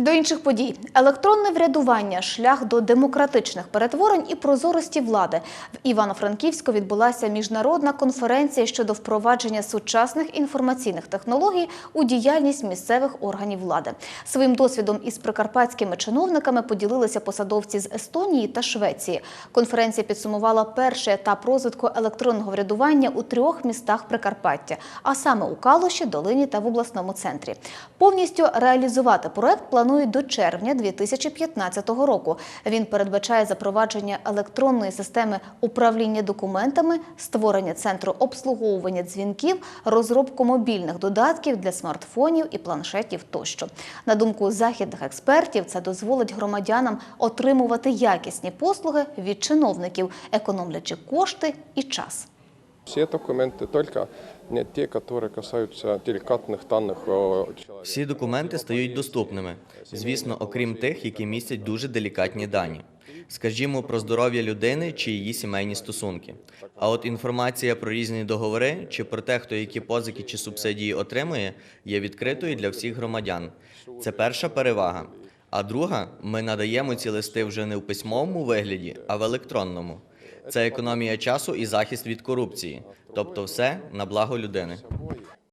До інших подій електронне врядування шлях до демократичних перетворень і прозорості влади. В Івано-Франківську відбулася міжнародна конференція щодо впровадження сучасних інформаційних технологій у діяльність місцевих органів влади. Своїм досвідом із прикарпатськими чиновниками поділилися посадовці з Естонії та Швеції. Конференція підсумувала перший етап розвитку електронного врядування у трьох містах Прикарпаття, а саме у Калуші, Долині та в обласному центрі. Повністю реалізувати проект планують до червня 2015 року. Він передбачає запровадження електронної системи управління документами, створення центру обслуговування дзвінків, розробку мобільних додатків для смартфонів і планшетів тощо. На думку західних експертів, це дозволить громадянам отримувати якісні послуги від чиновників, економлячи кошти і час. Все документы, только не те, которые касаются деликатных данных о человеке. Всі документи стають доступними, звісно, окрім тих, які містять дуже делікатні дані. Скажімо про здоров'я людини чи її сімейні стосунки. А от інформація про різні договори чи про те, хто які позики чи субсидії отримує, є відкритою для всіх громадян. Це перша перевага. А друга, ми надаємо ці листи вже не в письмовому вигляді, а в електронному. Це економія часу і захист від корупції, тобто все на благо людини.